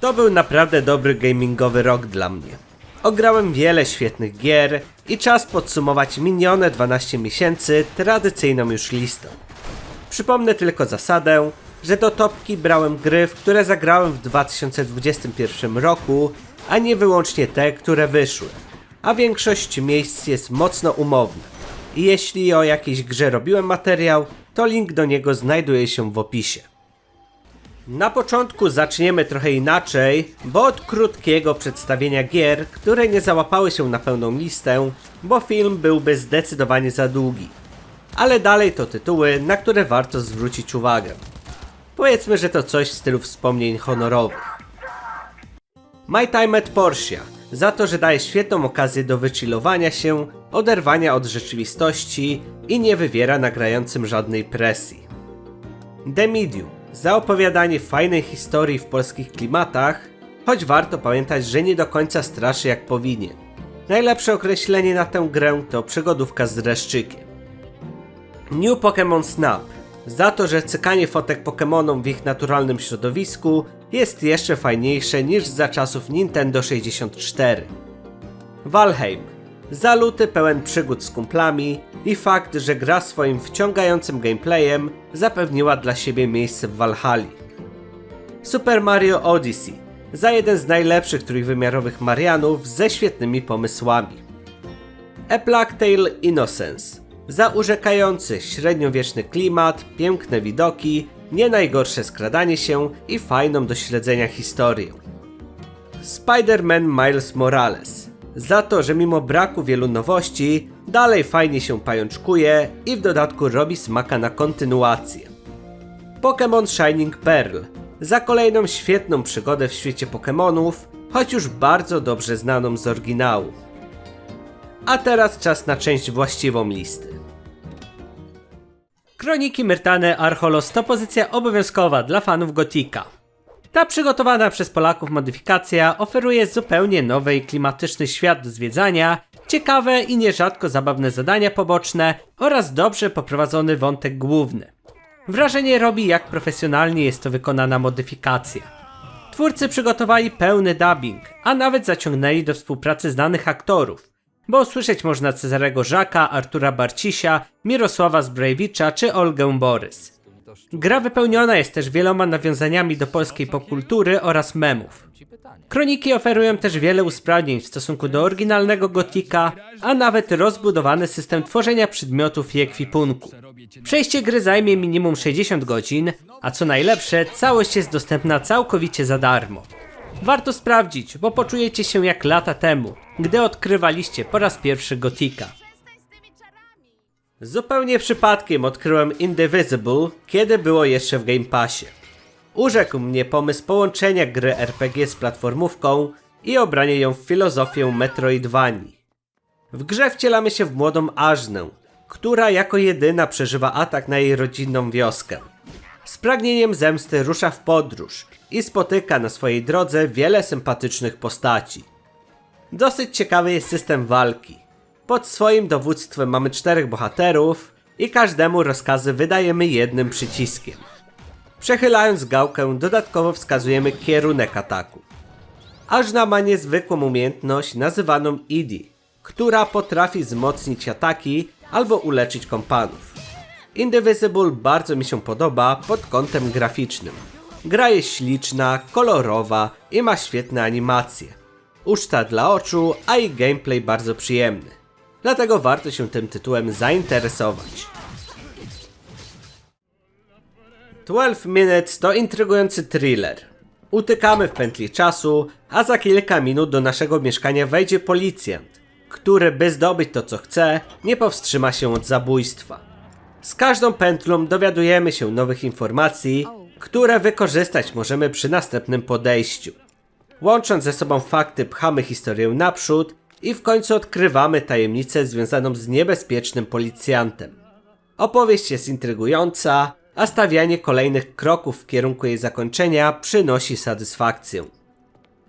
To był naprawdę dobry gamingowy rok dla mnie. Ograłem wiele świetnych gier i czas podsumować minione 12 miesięcy tradycyjną już listą. Przypomnę tylko zasadę, że do topki brałem gry, w które zagrałem w 2021 roku, a nie wyłącznie te, które wyszły. A większość miejsc jest mocno umowna. I jeśli o jakiejś grze robiłem materiał, to link do niego znajduje się w opisie. Na początku zaczniemy trochę inaczej, bo od krótkiego przedstawienia gier, które nie załapały się na pełną listę, bo film byłby zdecydowanie za długi. Ale dalej to tytuły, na które warto zwrócić uwagę. Powiedzmy, że to coś w stylu wspomnień honorowych. My Time at Porsche za to, że daje świetną okazję do wychillowania się, oderwania od rzeczywistości i nie wywiera nagrającym żadnej presji. The Medium za opowiadanie fajnej historii w polskich klimatach, choć warto pamiętać, że nie do końca straszy jak powinien. Najlepsze określenie na tę grę to przygodówka z dreszczykiem. New Pokémon Snap za to, że cykanie fotek Pokémonom w ich naturalnym środowisku jest jeszcze fajniejsze niż za czasów Nintendo 64. Valheim. Zaluty pełen przygód z kumplami i fakt, że gra swoim wciągającym gameplayem zapewniła dla siebie miejsce w Valhalla. Super Mario Odyssey. Za jeden z najlepszych trójwymiarowych Marianów ze świetnymi pomysłami. A Plague Tale Innocence. Za urzekający średniowieczny klimat, piękne widoki, nie najgorsze skradanie się i fajną do śledzenia historię. Spider-Man Miles Morales. Za to, że mimo braku wielu nowości, dalej fajnie się pajączkuje i w dodatku robi smaka na kontynuację. Pokémon Shining Pearl. Za kolejną świetną przygodę w świecie Pokémonów, choć już bardzo dobrze znaną z oryginału. A teraz czas na część właściwą listy. Kroniki Myrtany Archolos to pozycja obowiązkowa dla fanów Gotika. Ta przygotowana przez Polaków modyfikacja oferuje zupełnie nowy i klimatyczny świat do zwiedzania, ciekawe i nierzadko zabawne zadania poboczne oraz dobrze poprowadzony wątek główny. Wrażenie robi jak profesjonalnie jest to wykonana modyfikacja. Twórcy przygotowali pełny dubbing, a nawet zaciągnęli do współpracy znanych aktorów, bo usłyszeć można Cezarego Żaka, Artura Barcisia, Mirosława Zbrajewicza czy Olgę Borys. Gra wypełniona jest też wieloma nawiązaniami do polskiej popkultury oraz memów. Kroniki oferują też wiele usprawnień w stosunku do oryginalnego Gotika, a nawet rozbudowany system tworzenia przedmiotów i ekwipunku. Przejście gry zajmie minimum 60 godzin, a co najlepsze, całość jest dostępna całkowicie za darmo. Warto sprawdzić, bo poczujecie się jak lata temu, gdy odkrywaliście po raz pierwszy Gotika. Zupełnie przypadkiem odkryłem Indivisible, kiedy było jeszcze w Game Passie. Urzekł mnie pomysł połączenia gry RPG z platformówką i obranie ją w filozofię Metroidvanii. W grze wcielamy się w młodą Ażnę, która jako jedyna przeżywa atak na jej rodzinną wioskę. Z pragnieniem zemsty rusza w podróż i spotyka na swojej drodze wiele sympatycznych postaci. Dosyć ciekawy jest system walki. Pod swoim dowództwem mamy czterech bohaterów i każdemu rozkazy wydajemy jednym przyciskiem. Przechylając gałkę dodatkowo wskazujemy kierunek ataku. Ażna ma niezwykłą umiejętność nazywaną IDI, która potrafi wzmocnić ataki albo uleczyć kompanów. Indivisible bardzo mi się podoba pod kątem graficznym. Gra jest śliczna, kolorowa i ma świetne animacje. Uczta dla oczu, a i gameplay bardzo przyjemny. Dlatego warto się tym tytułem zainteresować. 12 Minutes to intrygujący thriller. Utykamy w pętli czasu, a za kilka minut do naszego mieszkania wejdzie policjant, który by zdobyć to co chce, nie powstrzyma się od zabójstwa. Z każdą pętlą dowiadujemy się nowych informacji, które wykorzystać możemy przy następnym podejściu. Łącząc ze sobą fakty, pchamy historię naprzód i w końcu odkrywamy tajemnicę związaną z niebezpiecznym policjantem. Opowieść jest intrygująca, a stawianie kolejnych kroków w kierunku jej zakończenia przynosi satysfakcję.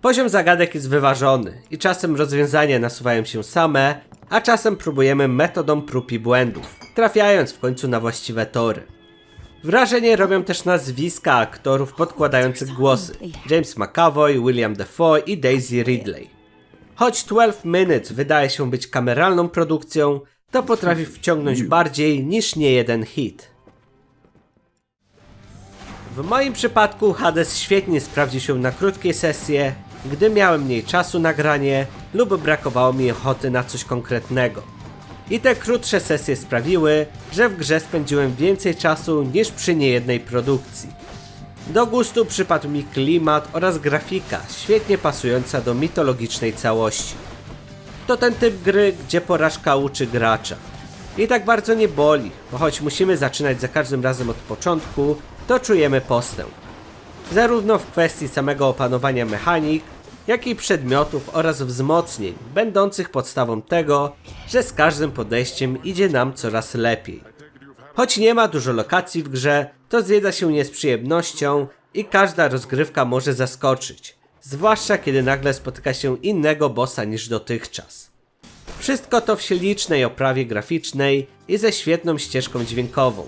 Poziom zagadek jest wyważony i czasem rozwiązania nasuwają się same, a czasem próbujemy metodą prób i błędów, trafiając w końcu na właściwe tory. Wrażenie robią też nazwiska aktorów podkładających głosy. James McAvoy, William Defoe i Daisy Ridley. Choć 12 Minutes wydaje się być kameralną produkcją, to potrafi wciągnąć bardziej niż nie jeden hit. W moim przypadku Hades świetnie sprawdził się na krótkie sesje, gdy miałem mniej czasu na granie lub brakowało mi ochoty na coś konkretnego. I te krótsze sesje sprawiły, że w grze spędziłem więcej czasu niż przy niejednej produkcji. Do gustu przypadł mi klimat oraz grafika, świetnie pasująca do mitologicznej całości. To ten typ gry, gdzie porażka uczy gracza. I tak bardzo nie boli, bo choć musimy zaczynać za każdym razem od początku, to czujemy postęp. Zarówno w kwestii samego opanowania mechanik, jak i przedmiotów oraz wzmocnień, będących podstawą tego, że z każdym podejściem idzie nam coraz lepiej. Choć nie ma dużo lokacji w grze, to zwiedza się je z przyjemnością i każda rozgrywka może zaskoczyć, zwłaszcza kiedy nagle spotyka się innego bossa niż dotychczas. Wszystko to w ślicznej oprawie graficznej i ze świetną ścieżką dźwiękową.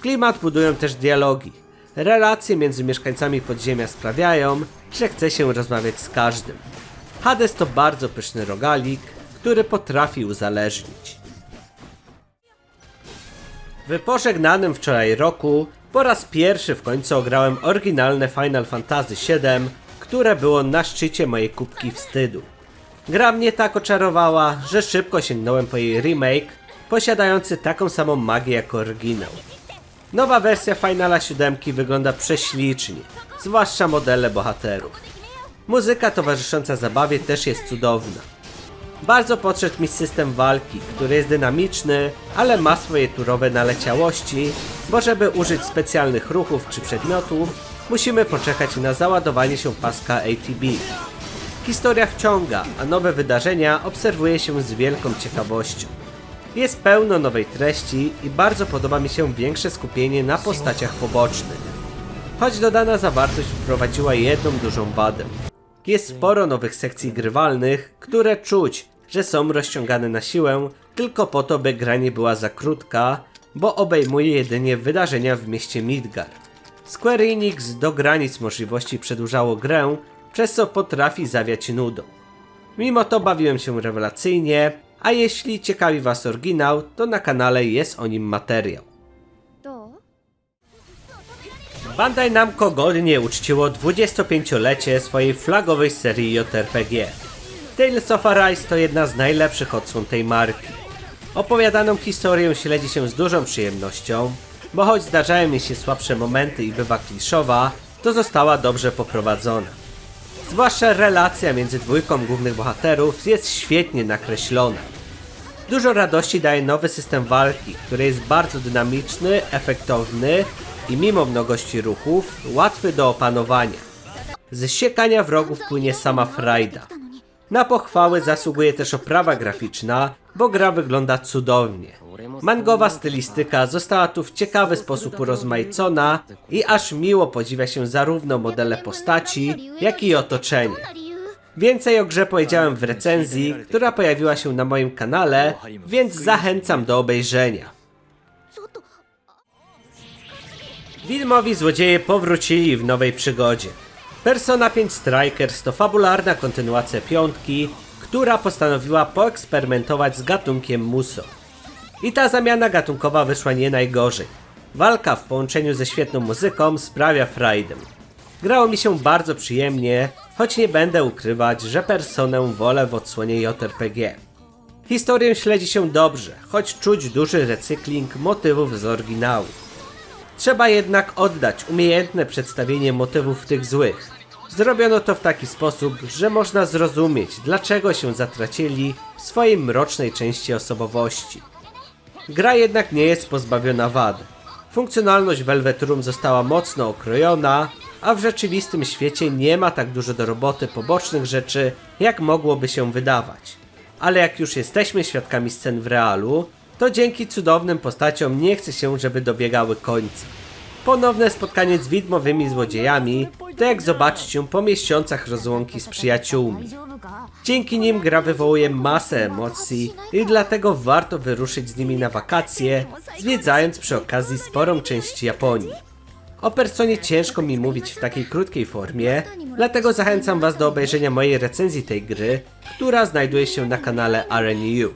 Klimat budują też dialogi. Relacje między mieszkańcami podziemia sprawiają, że chce się rozmawiać z każdym. Hades to bardzo pyszny rogalik, który potrafi uzależnić. W pożegnanym wczoraj roku po raz pierwszy w końcu ograłem oryginalne Final Fantasy VII, które było na szczycie mojej kubki wstydu. Gra mnie tak oczarowała, że szybko sięgnąłem po jej remake, posiadający taką samą magię jak oryginał. Nowa wersja Finala 7 wygląda prześlicznie, zwłaszcza modele bohaterów. Muzyka towarzysząca zabawie też jest cudowna. Bardzo podszedł mi system walki, który jest dynamiczny, ale ma swoje turowe naleciałości, bo żeby użyć specjalnych ruchów czy przedmiotów, musimy poczekać na załadowanie się paska ATB. Historia wciąga, a nowe wydarzenia obserwuje się z wielką ciekawością. Jest pełno nowej treści i bardzo podoba mi się większe skupienie na postaciach pobocznych. Choć dodana zawartość wprowadziła jedną dużą wadę. Jest sporo nowych sekcji grywalnych, które czuć, że są rozciągane na siłę tylko po to, by gra nie była za krótka, bo obejmuje jedynie wydarzenia w mieście Midgar. Square Enix do granic możliwości przedłużało grę, przez co potrafi zawiać nudą. Mimo to bawiłem się rewelacyjnie, a jeśli ciekawi Was oryginał, to na kanale jest o nim materiał. Bandai Namco godnie uczciło 25-lecie swojej flagowej serii JRPG. Tales of Arise to jedna z najlepszych odsłon tej marki. Opowiadaną historię śledzi się z dużą przyjemnością, bo choć zdarzają mi się słabsze momenty i bywa kliszowa, to została dobrze poprowadzona. Zwłaszcza relacja między dwójką głównych bohaterów jest świetnie nakreślona. Dużo radości daje nowy system walki, który jest bardzo dynamiczny, efektowny i mimo mnogości ruchów łatwy do opanowania. Z siekania wrogów płynie sama frajda. Na pochwałę zasługuje też oprawa graficzna, bo gra wygląda cudownie. Mangowa stylistyka została tu w ciekawy sposób urozmaicona i aż miło podziwia się zarówno modele postaci, jak i otoczenie. Więcej o grze powiedziałem w recenzji, która pojawiła się na moim kanale, więc zachęcam do obejrzenia. Wilmowi złodzieje powrócili w nowej przygodzie. Persona 5 Strikers to fabularna kontynuacja piątki, która postanowiła poeksperymentować z gatunkiem muso. I ta zamiana gatunkowa wyszła nie najgorzej. Walka w połączeniu ze świetną muzyką sprawia frajdę. Grało mi się bardzo przyjemnie, choć nie będę ukrywać, że personę wolę w odsłonie JRPG. Historię śledzi się dobrze, choć czuć duży recykling motywów z oryginału. Trzeba jednak oddać umiejętne przedstawienie motywów tych złych. Zrobiono to w taki sposób, że można zrozumieć, dlaczego się zatracili w swojej mrocznej części osobowości. Gra jednak nie jest pozbawiona wad. Funkcjonalność Velvet Room została mocno okrojona, a w rzeczywistym świecie nie ma tak dużo do roboty pobocznych rzeczy, jak mogłoby się wydawać. Ale jak już jesteśmy świadkami scen w realu, to dzięki cudownym postaciom nie chce się, żeby dobiegały końca. Ponowne spotkanie z widmowymi złodziejami to jak zobaczyć ją po miesiącach rozłąki z przyjaciółmi. Dzięki nim gra wywołuje masę emocji i dlatego warto wyruszyć z nimi na wakacje, zwiedzając przy okazji sporą część Japonii. O personie ciężko mi mówić w takiej krótkiej formie, dlatego zachęcam Was do obejrzenia mojej recenzji tej gry, która znajduje się na kanale RNU.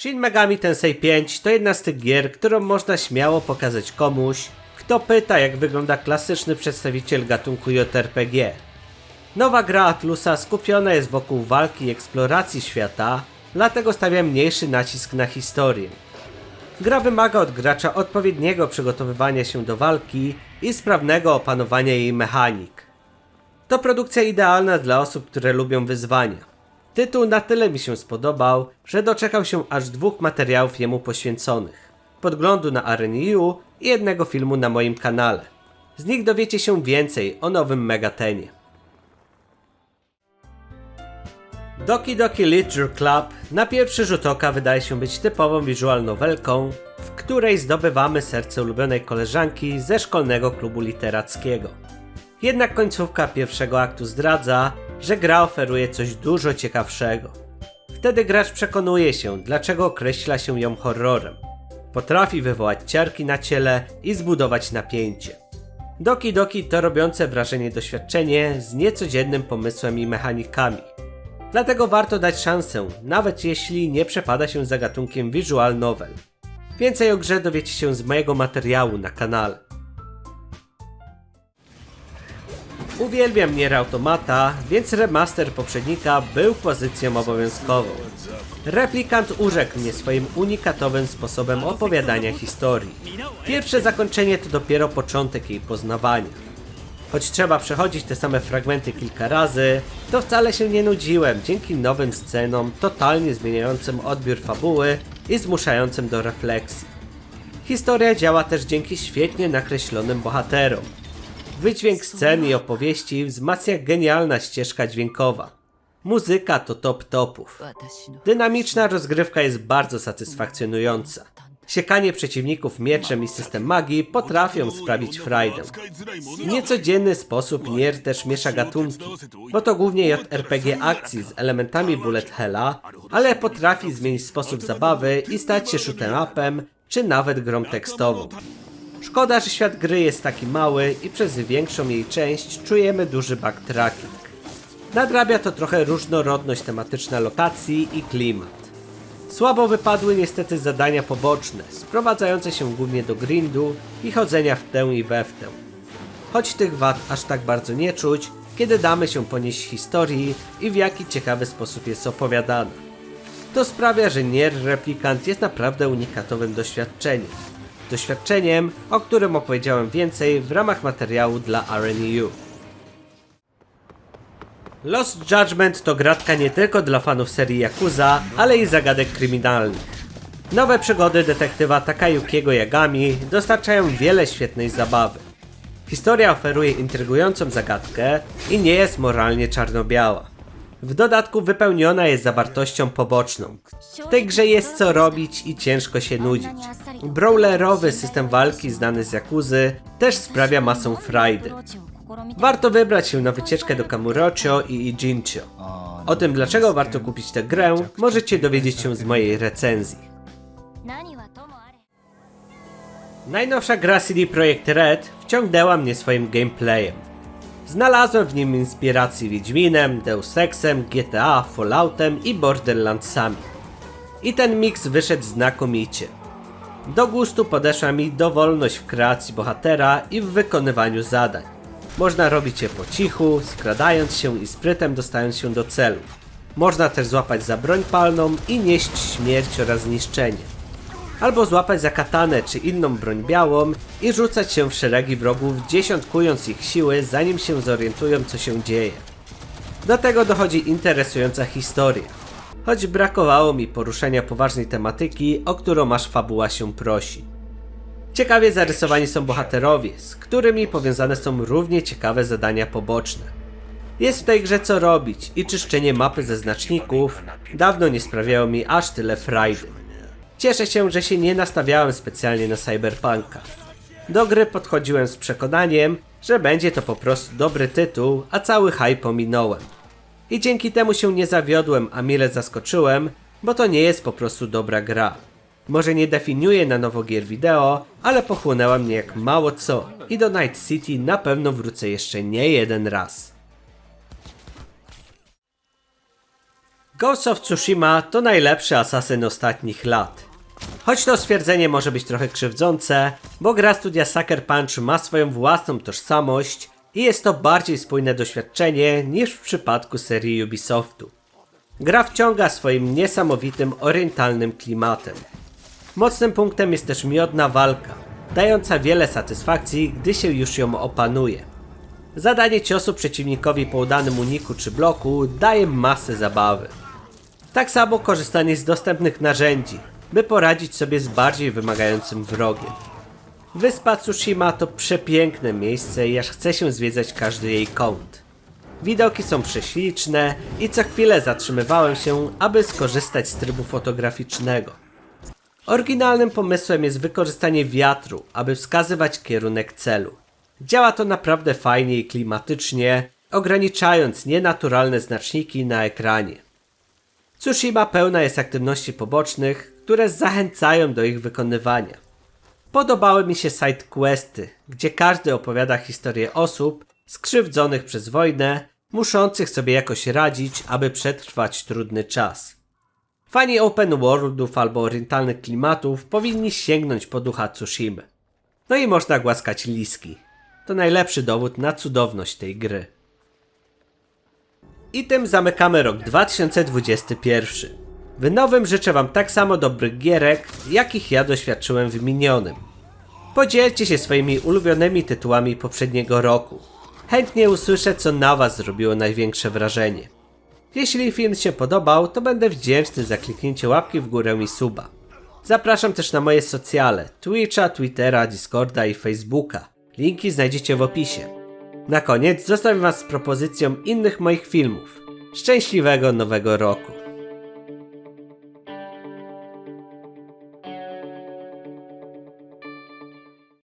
Shin Megami Tensei 5 to jedna z tych gier, którą można śmiało pokazać komuś, kto pyta jak wygląda klasyczny przedstawiciel gatunku JRPG. Nowa gra Atlusa skupiona jest wokół walki i eksploracji świata, dlatego stawia mniejszy nacisk na historię. Gra wymaga od gracza odpowiedniego przygotowywania się do walki i sprawnego opanowania jej mechanik. To produkcja idealna dla osób, które lubią wyzwania. Tytuł na tyle mi się spodobał, że doczekał się aż dwóch materiałów jemu poświęconych. Podglądu na RNU i jednego filmu na moim kanale. Z nich dowiecie się więcej o nowym Megatenie. Doki Doki Literature Club na pierwszy rzut oka wydaje się być typową visual novelką, w której zdobywamy serce ulubionej koleżanki ze szkolnego klubu literackiego. Jednak końcówka pierwszego aktu zdradza, że gra oferuje coś dużo ciekawszego. Wtedy gracz przekonuje się, dlaczego określa się ją horrorem. Potrafi wywołać ciarki na ciele i zbudować napięcie. Doki Doki to robiące wrażenie doświadczenie z niecodziennym pomysłem i mechanikami. Dlatego warto dać szansę, nawet jeśli nie przepada się za gatunkiem visual novel. Więcej o grze dowiecie się z mojego materiału na kanale. Uwielbiam Nier Automata, więc remaster poprzednika był pozycją obowiązkową. Replikant urzekł mnie swoim unikatowym sposobem opowiadania historii. Pierwsze zakończenie to dopiero początek jej poznawania. Choć trzeba przechodzić te same fragmenty kilka razy, to wcale się nie nudziłem dzięki nowym scenom, totalnie zmieniającym odbiór fabuły i zmuszającym do refleksji. Historia działa też dzięki świetnie nakreślonym bohaterom. Wydźwięk scen i opowieści wzmacnia genialna ścieżka dźwiękowa. Muzyka to top topów. Dynamiczna rozgrywka jest bardzo satysfakcjonująca. Siekanie przeciwników mieczem i system magii potrafią sprawić frajdę. W niecodzienny sposób Nier też miesza gatunki, bo to głównie JRPG akcji z elementami bullet hella, ale potrafi zmienić sposób zabawy i stać się shoot'em upem, czy nawet grą tekstową. Szkoda, że świat gry jest taki mały i przez większą jej część czujemy duży backtracking. Nadrabia to trochę różnorodność tematyczna lokacji i klimat. Słabo wypadły niestety zadania poboczne, sprowadzające się głównie do grindu i chodzenia w tę i we w tę. Choć tych wad aż tak bardzo nie czuć, kiedy damy się ponieść historii i w jaki ciekawy sposób jest opowiadana. To sprawia, że Nier Replikant jest naprawdę unikatowym doświadczeniem. Doświadczeniem, o którym opowiedziałem więcej w ramach materiału dla RNU. Lost Judgment to gratka nie tylko dla fanów serii Yakuza, ale i zagadek kryminalnych. Nowe przygody detektywa Takayukiego Yagami dostarczają wiele świetnej zabawy. Historia oferuje intrygującą zagadkę i nie jest moralnie czarno-biała. W dodatku wypełniona jest zawartością poboczną. W tej grze jest co robić i ciężko się nudzić. Brawlerowy system walki znany z Jakuzy też sprawia masę frajdy. Warto wybrać się na wycieczkę do Kamurocho i Ijincio. O tym dlaczego warto kupić tę grę możecie dowiedzieć się z mojej recenzji. Najnowsza gra CD Projekt Red wciągnęła mnie swoim gameplayem. Znalazłem w nim inspiracji Wiedźminem, Deus Exem, GTA, Falloutem i Borderlandsami. I ten miks wyszedł znakomicie. Do gustu podeszła mi dowolność w kreacji bohatera i w wykonywaniu zadań. Można robić je po cichu, skradając się i sprytem dostając się do celu. Można też złapać za broń palną i nieść śmierć oraz zniszczenie albo złapać za katanę czy inną broń białą i rzucać się w szeregi wrogów, dziesiątkując ich siły, zanim się zorientują, co się dzieje. Do tego dochodzi interesująca historia, choć brakowało mi poruszenia poważnej tematyki, o którą aż fabuła się prosi. Ciekawie zarysowani są bohaterowie, z którymi powiązane są równie ciekawe zadania poboczne. Jest w tej grze co robić i czyszczenie mapy ze znaczników dawno nie sprawiało mi aż tyle frajdy. Cieszę się, że się nie nastawiałem specjalnie na cyberpunka. Do gry podchodziłem z przekonaniem, że będzie to po prostu dobry tytuł, a cały hype pominąłem. I dzięki temu się nie zawiodłem, a mile zaskoczyłem, bo to nie jest po prostu dobra gra. Może nie definiuje na nowo gier wideo, ale pochłonęła mnie jak mało co i do Night City na pewno wrócę jeszcze nie jeden raz. Ghost of Tsushima to najlepszy asasyn ostatnich lat. Choć to stwierdzenie może być trochę krzywdzące, bo gra studia Sucker Punch ma swoją własną tożsamość i jest to bardziej spójne doświadczenie niż w przypadku serii Ubisoftu. Gra wciąga swoim niesamowitym orientalnym klimatem. Mocnym punktem jest też miodna walka, dająca wiele satysfakcji, gdy się już ją opanuje. Zadanie ciosu przeciwnikowi po udanym uniku czy bloku daje masę zabawy. Tak samo korzystanie z dostępnych narzędzi, by poradzić sobie z bardziej wymagającym wrogiem. Wyspa Tsushima to przepiękne miejsce i aż chce się zwiedzać każdy jej kąt. Widoki są prześliczne i co chwilę zatrzymywałem się, aby skorzystać z trybu fotograficznego. Oryginalnym pomysłem jest wykorzystanie wiatru, aby wskazywać kierunek celu. Działa to naprawdę fajnie i klimatycznie, ograniczając nienaturalne znaczniki na ekranie. Tsushima pełna jest aktywności pobocznych, które zachęcają do ich wykonywania. Podobały mi się side questy, gdzie każdy opowiada historię osób skrzywdzonych przez wojnę, muszących sobie jakoś radzić, aby przetrwać trudny czas. Fani open worldów albo orientalnych klimatów powinni sięgnąć po ducha Tsushimy. No i można głaskać liski. To najlepszy dowód na cudowność tej gry. I tym zamykamy rok 2021. W nowym życzę Wam tak samo dobrych gierek, jakich ja doświadczyłem w minionym. Podzielcie się swoimi ulubionymi tytułami poprzedniego roku. Chętnie usłyszę, co na Was zrobiło największe wrażenie. Jeśli film się podobał, to będę wdzięczny za kliknięcie łapki w górę i suba. Zapraszam też na moje socjale, Twitcha, Twittera, Discorda i Facebooka. Linki znajdziecie w opisie. Na koniec zostawiam Was z propozycją innych moich filmów. Szczęśliwego nowego roku!